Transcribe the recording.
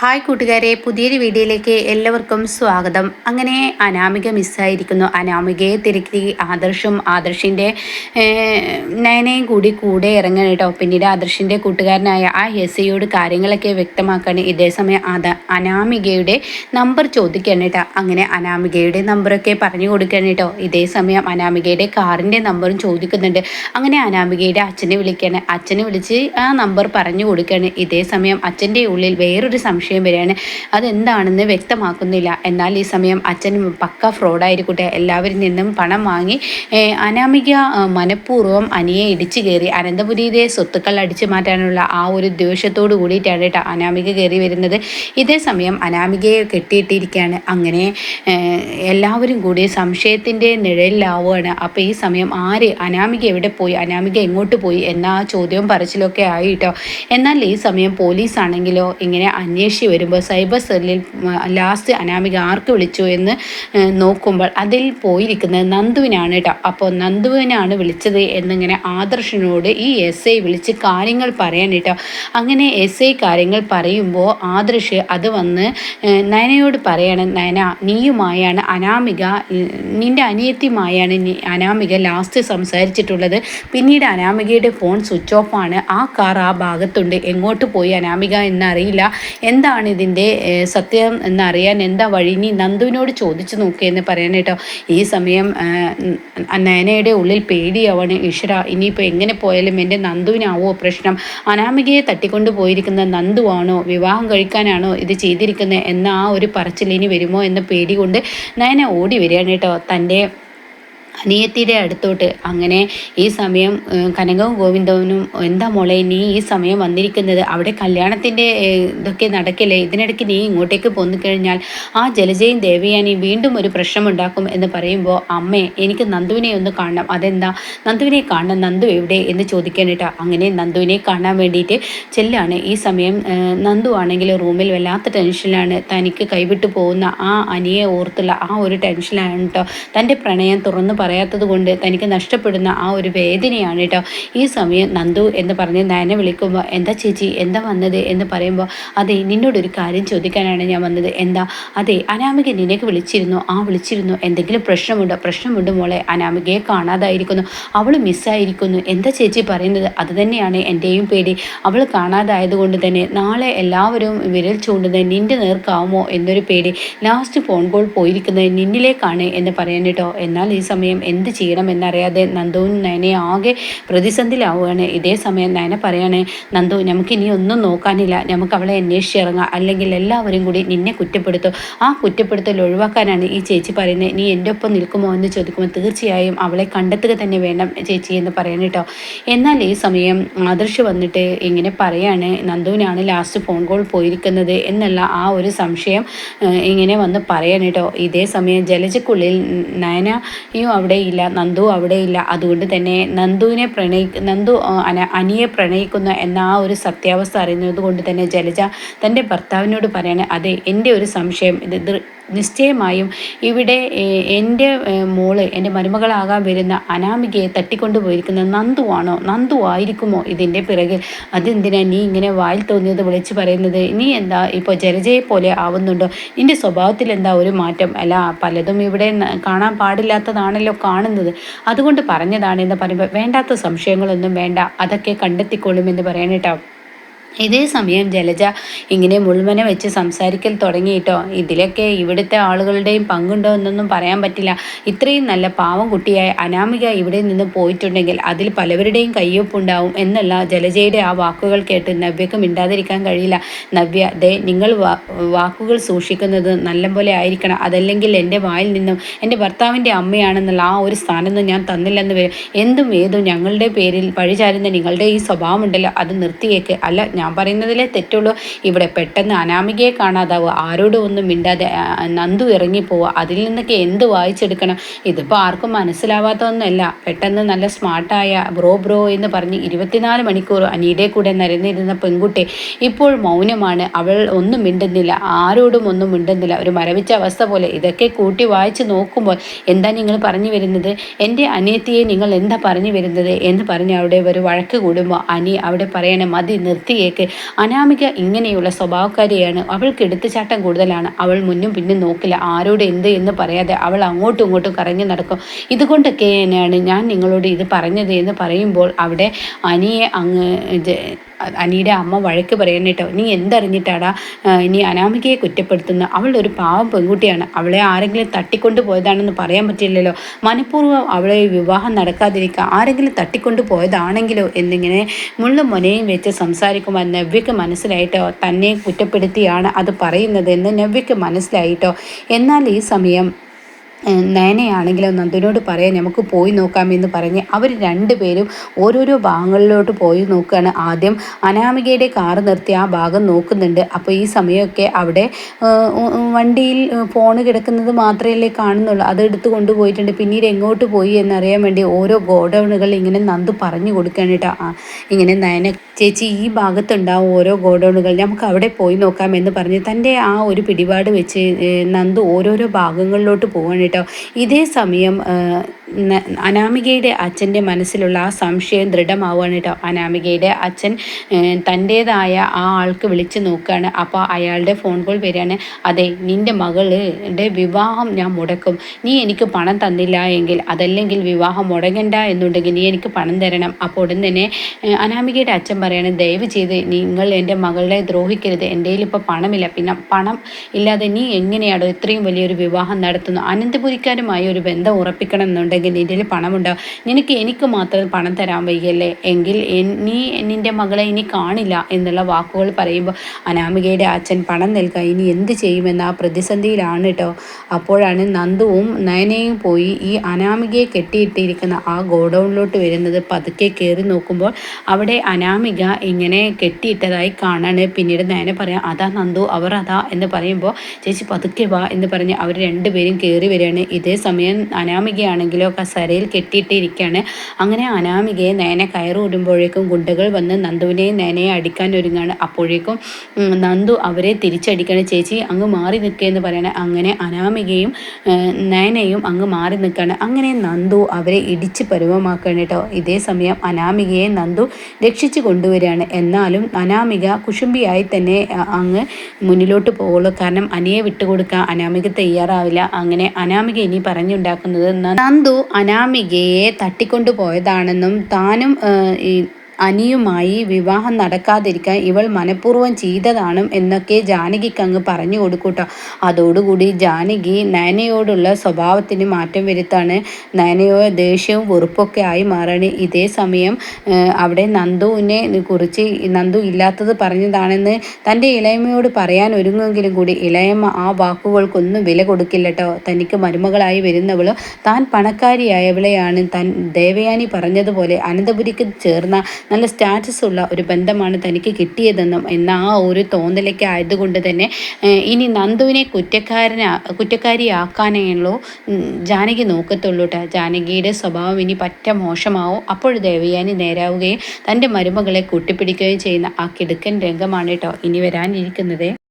Hi കൂട്ടുകാരെ പുതിയൊരു വീഡിയോയിലേക്ക് എല്ലാവർക്കും സ്വാഗതം. അങ്ങനെ അനാമിക മിസ്സായിരിക്കുന്നു. അനാമികയെ തിരക്കി ആദർശും ആദർശിന്റെ നയനയും കൂടി കൂടെ ഇറങ്ങണം കേട്ടോ. പിന്നീട് ആദർശിന്റെ കൂട്ടുകാരനായ ആ എസ് കാര്യങ്ങളൊക്കെ വ്യക്തമാക്കാണ് ഇതേസമയം അത് അനാമികയുടെ നമ്പർ ചോദിക്കുകയാണ് കേട്ടോ. അങ്ങനെ അനാമികയുടെ നമ്പറൊക്കെ പറഞ്ഞു കൊടുക്കുകയാണ് കേട്ടോ. ഇതേ സമയം അനാമികയുടെ കാറിന്റെ നമ്പറും ചോദിക്കുന്നുണ്ട്. അങ്ങനെ അനാമികയുടെ അച്ഛനെ വിളിക്കുകയാണ്. അച്ഛനെ വിളിച്ച് ആ നമ്പർ പറഞ്ഞു കൊടുക്കുകയാണ്. ഇതേ സമയം അച്ഛന്റെ ഉള്ളിൽ വേറൊരു സംശയം സംശയം വരികയാണ്. അതെന്താണെന്ന് വ്യക്തമാക്കുന്നില്ല. എന്നാൽ ഈ സമയം അച്ഛൻ പക്ക ഫ്രോഡായിരിക്കട്ടെ. എല്ലാവരിൽ നിന്നും പണം വാങ്ങി അനാമിക മനഃപൂർവം അനിയെ ഇടിച്ചു കയറി അനന്തപുരിയിലെ സ്വത്തുക്കൾ അടിച്ചു മാറ്റാനുള്ള ആ ഒരു ദ്വേഷത്തോട് കൂടിയിട്ടാണ് കേട്ടോ അനാമിക കയറി വരുന്നത്. ഇതേ സമയം അനാമികയെ കെട്ടിയിട്ടിരിക്കുകയാണ്. അങ്ങനെ എല്ലാവരും കൂടി സംശയത്തിന്റെ നിഴലിലാവുകയാണ്. അപ്പോൾ ഈ സമയം ആര് അനാമിക എവിടെ പോയി അനാമിക എങ്ങോട്ട് പോയി എന്ന ചോദ്യവും പറച്ചിലൊക്കെ ആയിട്ടോ എന്നാൽ ഈ സമയം പോലീസ് ആണെങ്കിലോ ഇങ്ങനെ അന്വേഷിച്ച് ദേഷ്യം വരുമ്പോൾ സൈബർ സെല്ലിൽ ലാസ്റ്റ് അനാമിക ആർക്ക് വിളിച്ചു എന്ന് നോക്കുമ്പോൾ അതിൽ പോയിരിക്കുന്നത് നന്ദുവിനാണ് കേട്ടോ അപ്പോൾ നന്ദുവിനാണ് വിളിച്ചത് എന്നിങ്ങനെ ആദർശനോട് ഈ എസ് ഐ വിളിച്ച് കാര്യങ്ങൾ പറയാൻ കേട്ടോ അങ്ങനെ എസ് ഐ കാര്യങ്ങൾ പറയുമ്പോൾ ആദർശ് അത് വന്ന് നയനയോട് പറയാണ് നയന നീയുമായാണ് അനാമിക നിന്റെ അനിയത്തിയുമായാണ് അനാമിക ലാസ്റ്റ് സംസാരിച്ചിട്ടുള്ളത്. പിന്നീട് അനാമികയുടെ ഫോൺ സ്വിച്ച് ഓഫ് ആണ്. ആ കാർ ആ ഭാഗത്തുണ്ട്. എങ്ങോട്ട് പോയി അനാമിക എന്നറിയില്ല. എന്താ എന്താണ് ഇതിന്റെ സത്യം എന്നറിയാൻ എന്താ വഴി? നീ നന്ദുവിനോട് ചോദിച്ചു നോക്കിയെന്ന് പറയാനേട്ടോ ഈ സമയം നയനയുടെ ഉള്ളിൽ പേടിയാവാണ് ഈശ്വര. ഇനിയിപ്പോൾ എങ്ങനെ പോയാലും എന്റെ നന്ദുവിനാവോ പ്രശ്നം. അനാമികയെ തട്ടിക്കൊണ്ടു പോയിരിക്കുന്ന നന്ദുവാണോ വിവാഹം കഴിക്കാനാണോ ഇത് ചെയ്തിരിക്കുന്നത് എന്ന ആ ഒരു പറച്ചിൽ ഇനി വരുമോ എന്ന പേടി കൊണ്ട് നയന ഓടി വരികയാണ് കേട്ടോ. തന്റെ അനിയത്തിയുടെ അടുത്തോട്ട്. അങ്ങനെ ഈ സമയം കനകവും ഗോവിന്ദവനും എന്താ മോളെ നീ ഈ സമയം വന്നിരിക്കുന്നത്? അവിടെ കല്യാണത്തിന്റെ ഇതൊക്കെ നടക്കില്ലേ? ഇതിനിടയ്ക്ക് നീ ഇങ്ങോട്ടേക്ക് പോന്നു കഴിഞ്ഞാൽ ആ ജലജയും ദേവയാനിയും വീണ്ടും ഒരു പ്രശ്നമുണ്ടാക്കും എന്ന് പറയുമ്പോൾ അമ്മേ എനിക്ക് നന്ദുവിനെ ഒന്ന് കാണണം. അതെന്താ? നന്ദുവിനെ കാണണം. നന്ദു എവിടെ? എന്ന് ചോദിക്കാനിട്ടാ അങ്ങനെ നന്ദുവിനെ കാണാൻ വേണ്ടിയിട്ട് ചെല്ലാണ്. ഈ സമയം നന്ദു ആണെങ്കിൽ റൂമിൽ വല്ലാത്ത ടെൻഷനിലാണ്. തനിക്ക് കൈവിട്ടു പോകുന്ന ആ അനിയെ ഓർത്തുള്ള ആ ഒരു ടെൻഷനാണ് കേട്ടോ തന്റെ പ്രണയം തുറന്നു പറയാത്തത് കൊണ്ട് തനിക്ക് നഷ്ടപ്പെടുന്ന ആ ഒരു വേദനയാണ് കേട്ടോ. ഈ സമയം നന്ദു എന്ന് പറഞ്ഞ് നയനെ വിളിക്കുമ്പോൾ എന്താ ചേച്ചി എന്താ വന്നത്? എന്ന് പറയുമ്പോൾ അതെ നിന്നോടൊരു കാര്യം ചോദിക്കാനാണ് ഞാൻ വന്നത്. എന്താ? അതെ അനാമിക നിനക്ക് വിളിച്ചിരുന്നു. ആ വിളിച്ചിരുന്നു. എന്തെങ്കിലും പ്രശ്നമുണ്ടോ? പ്രശ്നമുണ്ട് മോളെ. അനാമികയെ കാണാതായിരിക്കുന്നു. അവൾ മിസ്സായിരിക്കുന്നു. എന്താ ചേച്ചി പറയുന്നത്? അത് തന്നെയാണ് എന്റെയും പേടി. അവൾ കാണാതായത് കൊണ്ട് തന്നെ നാളെ എല്ലാവരും വിരൽ ചൂണ്ടുന്നത് നിന്റെ നേർക്കാവുമോ? എന്നൊരു പേടി. ലാസ്റ്റ് ഫോൺ കോൾ പോയിരിക്കുന്നത് നിന്നിലേക്കാണ് എന്ന് പറയാൻ കേട്ടോ. എന്നാൽ ഈ സമയം സമയം എന്ത് ചെയ്യണമെന്നറിയാതെ നന്ദുവും നയനെ ആകെ പ്രതിസന്ധിയിലാവുകയാണ്. ഇതേ സമയം നയന പറയണേ നന്ദു നമുക്ക് ഇനി ഒന്നും നോക്കാനില്ല. നമുക്ക് അവളെ അന്വേഷിച്ചിറങ്ങാം അല്ലെങ്കിൽ എല്ലാവരും കൂടി നിന്നെ കുറ്റപ്പെടുത്തും. ആ കുറ്റപ്പെടുത്തൽ ഒഴിവാക്കാനാണ് ഈ ചേച്ചി പറയുന്നത്. നീ എന്റെ ഒപ്പം നിൽക്കുമോ എന്ന് ചോദിക്കുമ്പോൾ തീർച്ചയായും അവളെ കണ്ടെത്തുക തന്നെ വേണം ചേച്ചി എന്ന് പറയാൻ കേട്ടോ. എന്നാൽ ഈ സമയം ആദർശ് വന്നിട്ട് ഇങ്ങനെ പറയാണ് നന്ദുവിനാണ് ലാസ്റ്റ് ഫോൺ കോൾ പോയിരിക്കുന്നത് എന്നുള്ള ആ ഒരു സംശയം ഇങ്ങനെ വന്ന് പറയാൻ കേട്ടോ. ഇതേ സമയം ജലജക്കുള്ളിൽ നയനയും അവിടെയില്ല നന്ദു അവിടെയില്ല. അതുകൊണ്ട് തന്നെ നന്ദുവിനെ പ്രണയി നന്ദു അനിയെ പ്രണയിക്കുന്ന എന്ന ആ ഒരു സത്യാവസ്ഥ അറിയുന്നത് കൊണ്ട് തന്നെ ജലജ തന്റെ ഭർത്താവിനോട് പറയാണ് അതെ എന്റെ ഒരു സംശയം ഇത് നിശ്ചയമായും ഇവിടെ എന്റെ മോൾ എന്റെ മരുമകളാകാൻ വരുന്ന അനാമികയെ തട്ടിക്കൊണ്ടുപോയിരിക്കുന്ന നന്ദുവാണോ? നന്ദു ആയിരിക്കുമോ ഇതിന്റെ പിറകിൽ? അതെന്തിനാ നീ ഇങ്ങനെ വായിൽ തോന്നിയത് വിളിച്ചു പറയുന്നത്? നീ എന്താ ഇപ്പോൾ ജലജയെ പോലെ ആവുന്നുണ്ടോ? നിന്റെ സ്വഭാവത്തിൽ എന്താ ഒരു മാറ്റം? അല്ല പലതും ഇവിടെ കാണാൻ പാടില്ലാത്തതാണല്ലോ കാണുന്നത്. അതുകൊണ്ട് പറഞ്ഞതാണ് എന്ന് പറയുമ്പോൾ വേണ്ടാത്ത സംശയങ്ങളൊന്നും വേണ്ട. അതൊക്കെ കണ്ടെത്തിക്കൊള്ളുമെന്ന് പറയാനേട്ടോ ഇതേ സമയം ജലജ ഇങ്ങനെ മുൾമന വെച്ച് സംസാരിക്കൽ തുടങ്ങിയിട്ടോ ഇതിലൊക്കെ ഇവിടുത്തെ ആളുകളുടെയും പങ്കുണ്ടോ എന്നൊന്നും പറയാൻ പറ്റില്ല. ഇത്രയും നല്ല പാവം കുട്ടിയായ അനാമിക ഇവിടെ നിന്ന് പോയിട്ടുണ്ടെങ്കിൽ അതിൽ പലവരുടെയും കയ്യൊപ്പുണ്ടാവും എന്നല്ല ജലജയുടെ ആ വാക്കുകൾ കേട്ട് നവ്യക്ക് മിണ്ടാതിരിക്കാൻ കഴിയില്ല. നവ്യ ദേ നിങ്ങൾ വാക്കുകൾ സൂക്ഷിക്കുന്നത് നല്ലപോലെ ആയിരിക്കണം. അതല്ലെങ്കിൽ എന്റെ വായിൽ നിന്നും എന്റെ ഭർത്താവിന്റെ അമ്മയാണെന്നുള്ള ആ ഒരു സ്ഥാനം ഞാൻ തന്നില്ലെന്ന് വരും. എന്തും ഏതും ഞങ്ങളുടെ പേരിൽ പഴിചാരുന്ന നിങ്ങളുടെ ഈ സ്വഭാവമുണ്ടല്ലോ. അത് നിർത്തിയേക്ക്. അല്ല ഞാൻ പറയുന്നതിലേ തെറ്റുള്ളൂ. ഇവിടെ പെട്ടെന്ന് അനാമികയെ കാണാതാവുക. ആരോടും ഒന്നും മിണ്ടാതെ നന്ദു ഇറങ്ങിപ്പോവുക അതിൽ നിന്നൊക്കെ എന്ത് വായിച്ചെടുക്കണം? ഇതിപ്പോൾ ആർക്കും മനസ്സിലാവാത്തതൊന്നുമല്ല. പെട്ടെന്ന് നല്ല സ്മാർട്ടായ ബ്രോ ബ്രോ എന്ന് പറഞ്ഞ് ഇരുപത്തിനാല് മണിക്കൂർ അനിയുടെ കൂടെ നിരന്നിരുന്ന പെൺകുട്ടി ഇപ്പോൾ മൗനമാണ്. അവൾ ഒന്നും മിണ്ടുന്നില്ല. ആരോടും ഒന്നും മിണ്ടുന്നില്ല. ഒരു മരവിച്ച അവസ്ഥ പോലെ ഇതൊക്കെ കൂട്ടി വായിച്ച് നോക്കുമ്പോൾ എന്താ നിങ്ങൾ പറഞ്ഞു വരുന്നത്? എന്റെ അനിയത്തിയെ നിങ്ങൾ എന്താ പറഞ്ഞു വരുന്നത്? എന്ന് പറഞ്ഞ് അവിടെ ഒരു വഴക്ക് കൂടുമ്പോൾ അനി അവിടെ പറയണേ മതി നിർത്തിയേ. കേൾക്ക് അനാമിക ഇങ്ങനെയുള്ള സ്വഭാവക്കാരിയാണ്. അവൾക്ക് എടുത്തുചാട്ടം കൂടുതലാണ്. അവൾ മുന്നും പിന്നും നോക്കില്ല. ആരോട് എന്ത് എന്ന് പറയാതെ അവൾ അങ്ങോട്ടും ഇങ്ങോട്ടും കറങ്ങി നടക്കും. ഇതുകൊണ്ടൊക്കെ തന്നെയാണ് ഞാൻ നിങ്ങളോട് ഇത് പറഞ്ഞത് എന്ന് പറയുമ്പോൾ അവിടെ അനിയെ അങ്ങ് അനിയുടെ അമ്മ വഴക്ക് പറയാൻ കേട്ടോ. നീ എന്തറിഞ്ഞിട്ടാടാ ഇനി അനാമികയെ കുറ്റപ്പെടുത്തുന്ന? അവൾ ഒരു പാവം പെൺകുട്ടിയാണ്. അവളെ ആരെങ്കിലും തട്ടിക്കൊണ്ട് പോയതാണെന്ന് പറയാൻ പറ്റില്ലല്ലോ. മനഃപൂർവം അവളെ വിവാഹം നടക്കാതിരിക്കുക. ആരെങ്കിലും തട്ടിക്കൊണ്ട് പോയതാണെങ്കിലോ എന്നിങ്ങനെ മുള്ളും മുനയും വെച്ച് സംസാരിക്കുമ്പോൾ നവ്യക്ക് മനസ്സിലായിട്ടോ തന്നെ കുറ്റപ്പെടുത്തിയാണ് അത് പറയുന്നത് എന്ന് നവ്യക്ക് മനസ്സിലായിട്ടോ. എന്നാൽ ഈ സമയം നയനയാണെങ്കിലും നന്ദനോട് പറയാൻ നമുക്ക് പോയി നോക്കാമെന്ന് പറഞ്ഞ് അവർ രണ്ടുപേരും ഓരോരോ ഭാഗങ്ങളിലോട്ട് പോയി നോക്കുകയാണ്. ആദ്യം അനാമികയുടെ കാറ് നിർത്തി ആ ഭാഗം നോക്കുന്നുണ്ട്. അപ്പോൾ ഈ സമയമൊക്കെ അവിടെ വണ്ടിയിൽ ഫോൺ കിടക്കുന്നത് മാത്രമല്ലേ കാണുന്നുള്ളൂ. അത് എടുത്ത് കൊണ്ടുപോയിട്ടുണ്ട്. പിന്നീട് എങ്ങോട്ട് പോയി എന്നറിയാൻ വേണ്ടി ഓരോ ഗോഡൗണുകൾ ഇങ്ങനെ നന്ദു പറഞ്ഞു കൊടുക്കുകയാണ് കേട്ടോ. ഇങ്ങനെ നയന ചേച്ചി ഈ ഭാഗത്തുണ്ടാവും ഓരോ ഗോഡൗണുകൾ. നമുക്ക് അവിടെ പോയി നോക്കാമെന്ന് പറഞ്ഞ് തന്റെ ആ ഒരു പിടിപാട് വെച്ച് നന്ദു ഓരോരോ ഭാഗങ്ങളിലോട്ട് പോവാണ് കേട്ടോ. ഇതേ സമയം അനാമികയുടെ അച്ഛന്റെ മനസ്സിലുള്ള ആ സംശയം ദൃഢമാവുകയാണ് കേട്ടോ. അനാമികയുടെ അച്ഛൻ തന്റേതായ ആ ആൾക്ക് വിളിച്ചു നോക്കുകയാണ്. അപ്പോൾ അയാളുടെ ഫോൺ കോൾ വരികയാണ്. അതെ നിന്റെ മകളുടെ വിവാഹം ഞാൻ മുടക്കും. നീ എനിക്ക് പണം തന്നില്ല എങ്കിൽ അതല്ലെങ്കിൽ വിവാഹം മുടങ്ങണ്ട എന്നുണ്ടെങ്കിൽ നീ എനിക്ക് പണം തരണം. അപ്പോൾ ഉടൻ തന്നെ അനാമികയുടെ അച്ഛൻ പറയാണ് ദയവ് ചെയ്ത് നിങ്ങൾ എന്റെ മകളെ ദ്രോഹിക്കരുത്. എന്റെ ഇപ്പോൾ പണമില്ല. പിന്നെ പണം ഇല്ലാതെ നീ എങ്ങനെയാണോ ഇത്രയും വലിയൊരു വിവാഹം നടത്തുന്നു. അനന്തപുരിക്കാരുമായി ഒരു ബന്ധം ഉറപ്പിക്കണം എന്നുണ്ടെങ്കിൽ നിന്റെ പണമുണ്ടോ? നിനക്ക് എനിക്ക് മാത്രം പണം തരാൻ വയ്യല്ലേ? എങ്കിൽ നീ നിന്റെ മകളെ ഇനി കാണില്ല എന്നുള്ള വാക്കുകൾ പറയുമ്പോൾ അനാമികയുടെ അച്ഛൻ പണം നൽകുക ഇനി എന്ത് ചെയ്യുമെന്ന് ആ പ്രതിസന്ധിയിലാണ് കേട്ടോ അപ്പോഴാണ് നന്ദുവും നയനയും പോയി ഈ അനാമികയെ കെട്ടിയിട്ടിരിക്കുന്ന ആ ഗോഡൗണിലോട്ട് വരുന്നത് പതുക്കെ കയറി നോക്കുമ്പോൾ അവിടെ അനാമിക ഇങ്ങനെ കെട്ടിയിട്ടതായി കാണാണ്. പിന്നീട് നയനെ പറയാം അതാ നന്ദു അവർ അതാ എന്ന് പറയുമ്പോൾ ചേച്ചി പതുക്കെ വാ എന്ന് പറഞ്ഞ് അവർ രണ്ടുപേരും കയറി വരികയാണ്. ഇതേ സമയം അനാമികയാണെങ്കിലോ കസരയിൽ കെട്ടിയിട്ടിരിക്കുകയാണ് അങ്ങനെ അനാമികയെ നേനെ കയറൂടുമ്പോഴേക്കും ഗുണ്ടകൾ വന്ന് നന്ദുവിനെയും നേനയെ അടിക്കാൻ ഒരുങ്ങാണ്. അപ്പോഴേക്കും നന്ദു അവരെ തിരിച്ചടിക്കണം. ചേച്ചി അങ്ങ് മാറി നിൽക്കുക എന്ന് പറയണേ. അങ്ങനെ അനാമികയും നേനയും അങ്ങ് മാറി നിൽക്കുകയാണ് അങ്ങനെ നന്ദു അവരെ ഇടിച്ച് പരുവമാക്കുകയാണ് കേട്ടോ. ഇതേ സമയം അനാമികയെ നന്ദു രക്ഷിച്ചു കൊണ്ടുവരികയാണ്. എന്നാലും അനാമിക കുശുംബിയായി തന്നെ അങ്ങ് മുന്നിലോട്ട് പോകുള്ളൂ. കാരണം അനിയെ വിട്ടുകൊടുക്കാൻ അനാമിക തയ്യാറാവില്ല. അങ്ങനെ അനാമിക ഇനി പറഞ്ഞുണ്ടാക്കുന്നത് നന്ദു അനാമികയെ തട്ടിക്കൊണ്ടുപോയതാണെന്നും താനും അനിയുമായി വിവാഹം നടക്കാതിരിക്കാൻ ഇവൾ മനഃപൂർവം ചെയ്തതാണ് എന്നൊക്കെ ജാനകിക്ക് അങ്ങ് പറഞ്ഞു കൊടുക്കൂട്ടോ. അതോടുകൂടി ജാനകി നയനയോടുള്ള സ്വഭാവത്തിന് മാറ്റം വരുത്താണ്. നയനയോ ദേഷ്യവും വെറുപ്പൊക്കെ ആയി മാറാണ്. ഇതേ സമയം അവിടെ നന്ദുവിനെ കുറിച്ച് നന്ദു ഇല്ലാത്തത് പറഞ്ഞതാണെന്ന് തന്റെ ഇളയമ്മയോട് പറയാൻ ഒരുങ്ങുമെങ്കിലും കൂടി ഇളയമ്മ ആ വാക്കുകൾക്കൊന്നും വില കൊടുക്കില്ല കേട്ടോ തനിക്ക് മരുമകളായി വരുന്നവൾ താൻ പണക്കാരിയായവളെയാണ്. തൻ ദേവയാനി പറഞ്ഞതുപോലെ അനന്തപുരിക്ക് ചേർന്ന നല്ല സ്റ്റാറ്റസ് ഉള്ള ഒരു ബന്ധമാണ് തനിക്ക് കിട്ടിയതെന്നും എന്ന ആ ഒരു തോന്നലൊക്കെ ആയതുകൊണ്ട് തന്നെ ഇനി നന്ദുവിനെ കുറ്റക്കാരനാ കുറ്റക്കാരിയാക്കാനേയുള്ളൂ. ജാനകി നോക്കത്തുള്ളൂ കേട്ടോ ജാനകിയുടെ സ്വഭാവം ഇനി പറ്റ മോശമാവും? അപ്പോൾ ദേവയാനി നേരാവുകയും തന്റെ മരുമകളെ കൂട്ടിപ്പിടിക്കുകയും ചെയ്യുന്ന ആ കിടുക്കൻ രംഗമാണ് കേട്ടോ ഇനി വരാനിരിക്കുന്നത്.